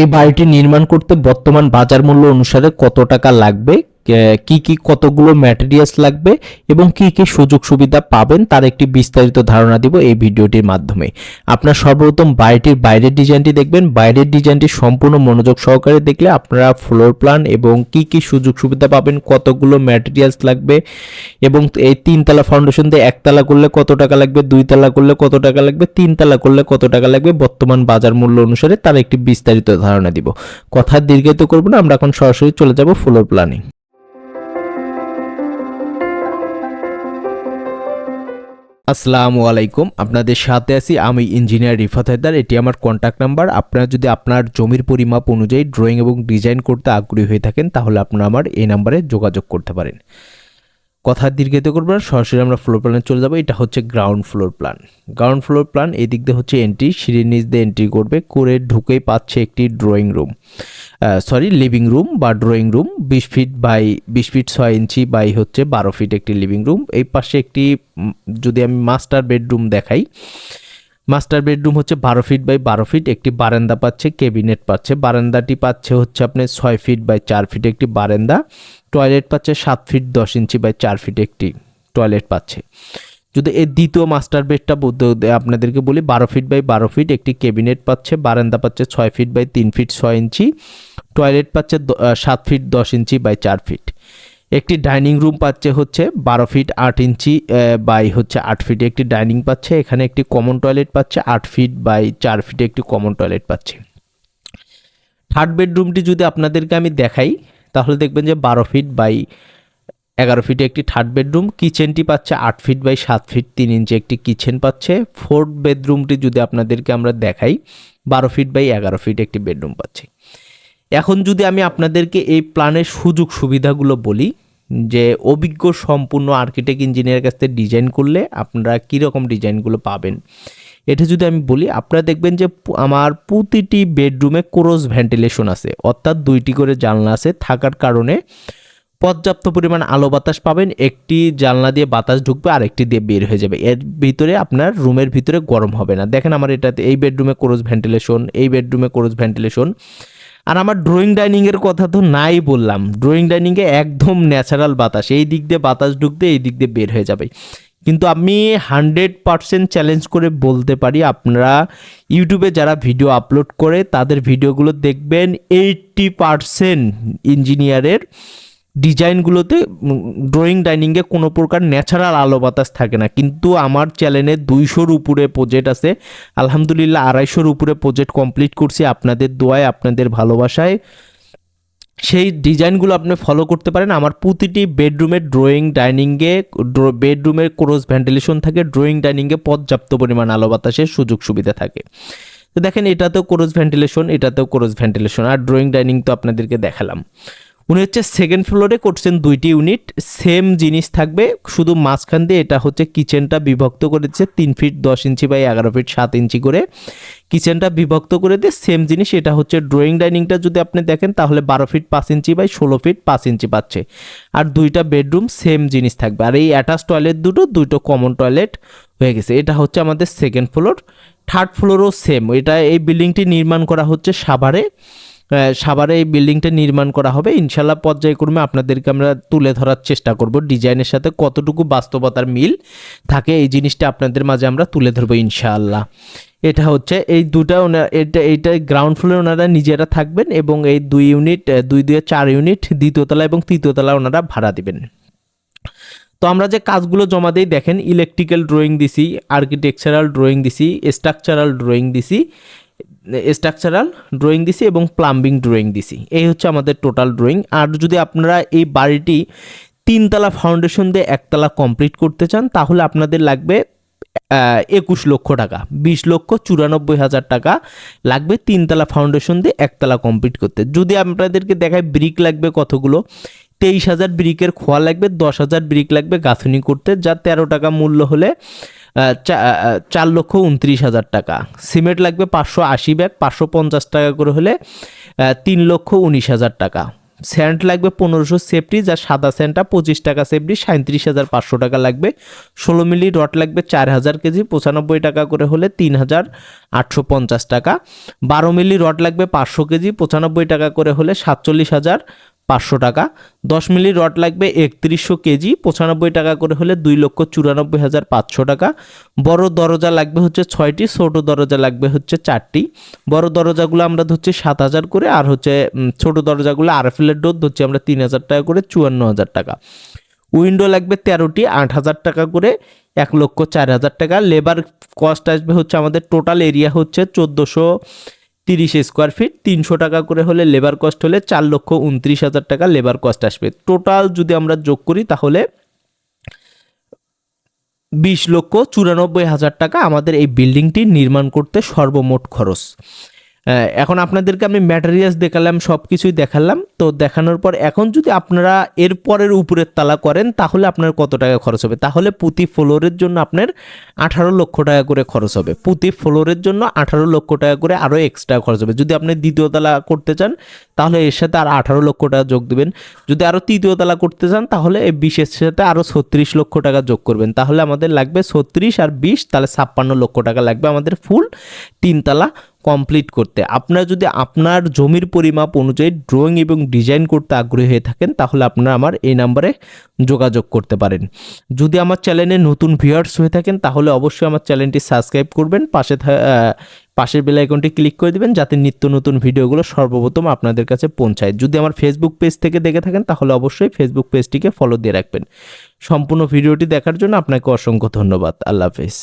এই বাড়িটি নির্মাণ করতে বর্তমান বাজার মূল্য অনুসারে কত টাকা লাগবে? কে- কি কতগুলো ম্যাটেরিয়ালস লাগবে এবং কি কি সুযোগ সুবিধা পাবেন তার একটি বিস্তারিত ধারণা দিব এই ভিডিওটির মাধ্যমে। আপনার সর্বপ্রথম বাড়িটির বাইরের ডিজাইনটি দেখবেন। বাইরের ডিজাইনটি সম্পূর্ণ মনোযোগ সহকারে দেখলে আপনারা ফ্লোর প্ল্যান এবং কি কি সুযোগ সুবিধা পাবেন, কতগুলো ম্যাটেরিয়ালস লাগবে এবং এই তিনতলা ফাউন্ডেশন দিয়ে একতলা করলে কত টাকা লাগবে, দুইতলা করলে কত টাকা লাগবে, তিনতলা করলে কত টাকা লাগবে, বর্তমান বাজার মূল্য অনুসারে তার একটি বিস্তারিত ধারণা দিব। কথা দীর্ঘায়িত করব না, আমরা এখন সরাসরি চলে যাব ফ্লোর প্ল্যানিং আসসালামু আলাইকুম। আপনাদের সাথে আছি আমি ইঞ্জিনিয়ার রিফাত হায়দার। এটি আমার কন্ট্যাক্ট নাম্বার আপনারা যদি আপনার জমির পরিমাপ অনুযায়ী ড্রয়িং এবং ডিজাইন করতে আগ্রহী হয়ে থাকেন, তাহলে আপনারা আমার এই নাম্বারে যোগাযোগ করতে পারেন। কথা দীর্ঘিত করব না, সরাসরি আমরা ফ্লোর প্ল্যানে চলে যাব। এটা হচ্ছে ground floor plan ground floor plan এই দিক দিয়ে হচ্ছে এন্ট্রি সিঁড়ির নিচ দিয়ে এন্ট্রি করবে, করে ঢুকেই পাচ্ছে একটি drawing room sorry living room বা ড্রয়িং রুম বিশ ফিট বাই বিশ ফিট ছয় ইঞ্চি বাই হচ্ছে বারো ফিট একটি লিভিং রুম এই পাশে একটি যদি আমি মাস্টার বেডরুম দেখাই মাস্টার বেডরুম হচ্ছে বারো ফিট বাই বারো ফিট, একটি বারান্দা পাচ্ছে, ক্যাবিনেট পাচ্ছে। বারান্দাটি পাচ্ছে হচ্ছে আপনার ছয় ফিট বাই চার ফিট একটি বারান্দা। টয়লেট পাচ্ছে সাত ফিট দশ ইঞ্চি বাই চার ফিট একটি টয়লেট পাচ্ছে। যদি এর দ্বিতীয় মাস্টার বেডটা আপনাদেরকে বলি, বারো ফিট বাই বারো ফিট, একটি ক্যাবিনেট পাচ্ছে, বারান্দা পাচ্ছে ছয় ফিট বাই তিন ফিট ছয় ইঞ্চি, টয়লেট পাচ্ছে সাত ফিট দশ ইঞ্চি বাই চার ফিট। একটি ডাইনিং রুম পাচ্ছে হচ্ছে বারো ফিট আট ইঞ্চি বাই হচ্ছে আট ফিট একটি ডাইনিং পাচ্ছে। এখানে একটি কমন টয়লেট পাচ্ছে, আট ফিট বাই চার ফিট একটি কমন টয়লেট পাচ্ছে। থার্ড বেডরুমটি যদি আপনাদেরকে আমি দেখাই, তাহলে দেখবেন যে বারো ফিট বাই এগারো ফিটে একটি থার্ড বেডরুম, কিচেনটি পাচ্ছে আট ফিট বাই সাত ফিট তিন ইঞ্চি একটি কিচেন পাচ্ছে। ফোর্থ বেডরুমটি যদি আপনাদেরকে আমরা দেখাই, বারো ফিট বাই এগারো ফিট একটি বেডরুম পাচ্ছে। এখন যদি আমি আপনাদেরকে এই প্ল্যানের সুযোগ সুবিধাগুলো বলি, যে অভিজ্ঞ সম্পূর্ণ আর্কিটেক্ট ইঞ্জিনিয়ারের কাছ থেকে ডিজাইন করলে আপনারা কীরকম ডিজাইনগুলো পাবেন? এটা যদি আমি বলি, আপনারা দেখবেন যে আমার প্রতিটি বেডরুমে ক্রোজ ভেন্টিলেশন আছে। অর্থাৎ দুইটি করে জানলা আছে। থাকার কারণে পর্যাপ্ত পরিমাণ আলো বাতাস পাবেন। একটি জানলা দিয়ে বাতাস ঢুকবে আর একটি দিয়ে বের হয়ে যাবে। এর ভিতরে আপনার রুমের ভিতরে গরম হবে না। দেখেন আমার এটাতে, এই বেডরুমে ক্রোজ ভেন্টিলেশন এই বেডরুমে ক্রোজ ভেন্টিলেশন আর আমার ড্রয়িং ডাইনিংয়ের কথা তো নাই বললাম। ড্রয়িং ডাইনিংয়ে একদম ন্যাচারাল বাতাস। এই দিক দিয়ে বাতাস ঢুকতে এই দিক দিয়ে বের হয়ে যাবে। কিন্তু আমি হান্ড্রেড পারসেন্ট চ্যালেঞ্জ করে বলতে পারি, আপনারা ইউটিউবে যারা ভিডিও আপলোড করে, তাদের ভিডিওগুলো দেখবেন এইটটি পারসেন্ট ইঞ্জিনিয়ারের ডিজাইনগুলোতে ড্রয়িং ডাইনিংয়ে কোনো প্রকার ন্যাচারাল আলো বাতাস থাকে না। কিন্তু আমার চ্যানেলে দুইশোর উপরে প্রজেক্ট আছে। আলহামদুলিল্লাহ আড়াইশোর উপরে প্রজেক্ট কমপ্লিট করছি আপনাদের দোয়ায়, আপনাদের ভালোবাসায়। সেই ডিজাইনগুলো আপনি ফলো করতে পারেন। আমার প্রতিটি বেডরুমের ড্রয়িং ডাইনিংয়ে বেডরুমের ক্রোজ ভেন্টিলেশন থাকে। ড্রয়িং ডাইনিংয়ে পর্যাপ্ত পরিমাণ আলো বাতাসের সুযোগ সুবিধা থাকে। তো দেখেন, এটাতেও ক্রোজ ভেন্টিলেশন এটাতেও ক্রোজ ভেন্টিলেশন আর ড্রয়িং ডাইনিং তো আপনাদেরকে দেখালাম। উনি হচ্ছে সেকেন্ড ফ্লোরে করছেন দুইটি ইউনিট সেম জিনিস থাকবে, শুধু মাঝখান দিয়ে এটা হচ্ছে কিচেনটা বিভক্ত করেছে তিন ফিট দশ ইঞ্চি বাই এগারো ফিট সাত ইঞ্চি করে। কিচেনটা বিভক্ত করে দিয়ে সেম জিনিস, এটা হচ্ছে ড্রয়িং ডাইনিংটা যদি আপনি দেখেন, তাহলে বারো ফিট পাঁচ ইঞ্চি বাই ষোলো ফিট পাঁচ ইঞ্চি পাচ্ছে। আর দুইটা বেডরুম সেম জিনিস থাকবে। আর এই অ্যাটাচ টয়লেট দুটো দুটো কমন টয়লেট হয়ে গেছে। এটা হচ্ছে আমাদের সেকেন্ড ফ্লোর থার্ড ফ্লোরও সেম এটা এই বিল্ডিংটি নির্মাণ করা হচ্ছে সাভারে। সাভারে এই বিল্ডিংটা নির্মাণ করা হবে। ইনশাল্লাহ পর্যায়ক্রমে আপনাদেরকে আমরা তুলে ধরার চেষ্টা করব ডিজাইনের সাথে, কতটুকু বাস্তবতার মিল থাকে এই জিনিসটা আপনাদের মাঝে আমরা তুলে ধরবো ইনশাআল্লাহ। এটা হচ্ছে, এই দুটা ওনার, এটা এইটা গ্রাউন্ড ফ্লোরে ওনারা নিজেরা থাকবেন এবং এই দুই ইউনিট দুই দুই চার ইউনিট দ্বিতীয়তলা এবং তৃতীয়তলা ওনারা ভাড়া দিবেন। তো আমরা যে কাজগুলো জমা দিই, দেখেন ইলেকট্রিক্যাল ড্রয়িং দিছি আর্কিটেকচারাল ড্রয়িং দিছি স্ট্রাকচারাল ড্রয়িং দিছি স্ট্রাকচারাল ড্রয়িং দিছি এবং প্লাম্বিং ড্রয়িং দিছি। এই হচ্ছে আমাদের টোটাল ড্রয়িং আর যদি আপনারা এই বাড়িটি তিনতলা ফাউন্ডেশন দিয়ে একতলা কমপ্লিট করতে চান, তাহলে আপনাদের লাগবে একুশ লক্ষ টাকা। বিশ লক্ষ চুরানব্বই হাজার টাকা লাগবে তিনতলা ফাউন্ডেশন দিয়ে একতলা কমপ্লিট করতে। যদি আপনাদেরকে দেখায় ব্রিক লাগবে কতগুলো, তেইশ হাজার ব্রিকের খোয়া লাগবে, দশ হাজার ব্রিক লাগবে গাঁথনি করতে, যা তেরো টাকা মূল্য হলে চার লক্ষ উনত্রিশ হাজার টাকা। সিমেন্ট লাগবে পাঁচশো আশি ব্যাগ, পাঁচশো পঞ্চাশ টাকা করে হলে তিন লক্ষ উনিশ হাজার টাকা। স্যান্ড লাগবে পনেরোশো সেফটি, যা সাদা স্যান্ডটা, পঁচিশ টাকা সেফটি, সাঁত্রিশ হাজার পাঁচশো টাকা লাগবে। ষোলো মিলি রড লাগবে চার হাজার কেজি, পঁচানব্বই টাকা করে হলে তিন হাজার আটশো পঞ্চাশ টাকা। বারো মিলি রড লাগবে পাঁচশো কেজি, পঁচানব্বই টাকা করে হলে সাতচল্লিশ হাজার পাঁচশো টাকা। দশ মিলি রড লাগবে একত্রিশশো কেজি, পঁচানব্বই টাকা করে হলে দুই লক্ষ চুরানব্বই হাজার পাঁচশো টাকা। বড় দরজা লাগবে হচ্ছে ছয়টি, ছোট দরজা লাগবে হচ্ছে চারটি। বড় দরজাগুলো আমরা ধরছি সাত হাজার করে, আর হচ্ছে ছোট দরজাগুলো আরএফএলের ডোর ধরছি আমরা তিন হাজার টাকা করে, চুয়ান্ন হাজার টাকা। উইন্ডো লাগবে তেরোটি, আট হাজার টাকা করে, এক লক্ষ চার হাজার টাকা। লেবার কস্ট আসবে হচ্ছে আমাদের টোটাল এরিয়া হচ্ছে চোদ্দোশো তিরিশ স্কোয়ার ফিট তিনশো টাকা করে হলে লেবার কস্ট হলে চার লক্ষ উনত্রিশ হাজার টাকা লেবার কস্ট আসবে। টোটাল যদি আমরা যোগ করি তাহলে বিশ লক্ষ চুরানব্বই হাজার টাকা আমাদের এই বিল্ডিংটি নির্মাণ করতে সর্বমোট খরচ। এখন আপনাদেরকে আমি ম্যাটেরিয়ালস দেখালাম সব কিছুই দেখালাম। তো দেখানোর পর এখন যদি আপনারা এর পরের উপরের তালা করেন, তাহলে আপনার কত টাকা খরচ হবে? তাহলে প্রতি ফ্লোরের জন্য আপনার আঠারো লক্ষ টাকা করে খরচ হবে। প্রতি ফ্লোরের জন্য আঠারো লক্ষ টাকা করে আরও এক্সট্রা খরচ হবে। যদি আপনি দ্বিতীয় তালা করতে চান, তাহলে এর সাথে আর আঠারো লক্ষ টাকা যোগ দেবেন। যদি আরও তৃতীয় তালা করতে চান, তাহলে এই বিশের সাথে আরও ছত্রিশ লক্ষ টাকা যোগ করবেন। তাহলে আমাদের লাগবে ছত্রিশ আর বিশ, তাহলে ছাপ্পান্ন লক্ষ টাকা লাগবে আমাদের ফুল তিনতলা কমপ্লিট করতে। আপনারা যদি আপনার জমির পরিমাপ অনুযায়ী ড্রয়িং এবং ডিজাইন করতে আগ্রহী হয়ে থাকেন, তাহলে আপনারা আমার এই নাম্বারে যোগাযোগ করতে পারেন। যদি আমার চ্যানেলে নতুন ভিউয়ার্স হয়ে থাকেন, তাহলে অবশ্যই আমার চ্যানেলটি সাবস্ক্রাইব করবেন, পাশে পাশের বেল আইকনটি ক্লিক করে দিবেন, যাতে নিত্য নতুন ভিডিওগুলো সর্বপ্রথম আপনাদের কাছে পৌঁছায়। যদি আমার ফেসবুক পেজ থেকে দেখে থাকেন, তাহলে অবশ্যই ফেসবুক পেজটিকে ফলো দিয়ে রাখবেন। সম্পূর্ণ ভিডিওটি দেখার জন্য আপনাকে অসংখ্য ধন্যবাদ। আল্লাহ হাফেজ।